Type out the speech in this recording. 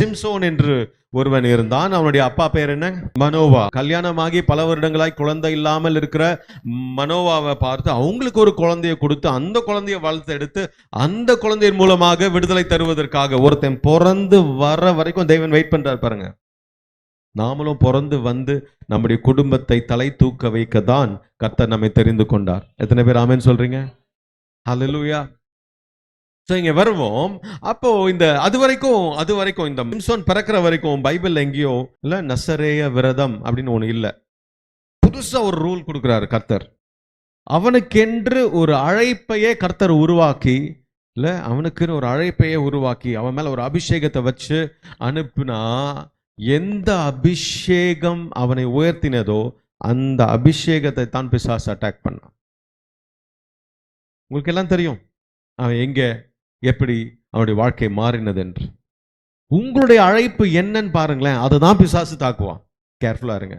சிம்சோன் என்று ஒருவன் இருந்தான். அவனுடைய அப்பா பேர் என்ன? மனோவா. கல்யாணமாகி பல வருடங்களாய் குழந்தை இல்லாமல் இருக்கிற மனோவாவை பார்த்து அவங்களுக்கு ஒரு குழந்தையை கொடுத்து அந்த குழந்தையை வளர்த்து எடுத்து அந்த குழந்தையின் மூலமாக விடுதலை தருவதற்காக ஒருத்தன் பிறந்து வர வரைக்கும் தெய்வன் வெயிட் பண்றாரு பாருங்க. நாமளும் பிறந்து வந்து நம்முடைய குடும்பத்தை தலை தூக்க வைக்க தான் கர்த்தர் நம்மை தெரிந்து கொண்டார். எத்தனை பேர் ஆமேன்னு சொல்றீங்க? ஹalleluya ஸோ இங்க வருவோம். அப்போ இந்த அது வரைக்கும் அது வரைக்கும் இந்த சிம்சோன் பிறக்கிற வரைக்கும் பைபிள் எங்கேயோ இல்ல நசரேய விரதம் அப்படின்னு ஒன்று இல்ல. புதுசா ஒரு ரூல் கொடுக்குறாரு கர்த்தர். அவனுக்கென்று ஒரு அழைப்பையே கர்த்தர் உருவாக்கி இல்ல அவனுக்குன்னு ஒரு அழைப்பையே உருவாக்கி அவன் மேல ஒரு அபிஷேகத்தை வச்சு அனுப்புனா எந்த அபிஷேகம் அவனை உயர்த்தினதோ அந்த அபிஷேகத்தை தான் பிசாஸ் அட்டாக் பண்ணான். உங்களுக்கு எல்லாம் தெரியும். அவன் எங்க? எப்படி அவனுடைய வாழ்க்கை மாறினது என்று உங்களுடைய அழைப்பு என்னன்னு பாருங்களேன் அதை தான் பிசாசு தாக்குவான். கேர்ஃபுல்லா இருங்க.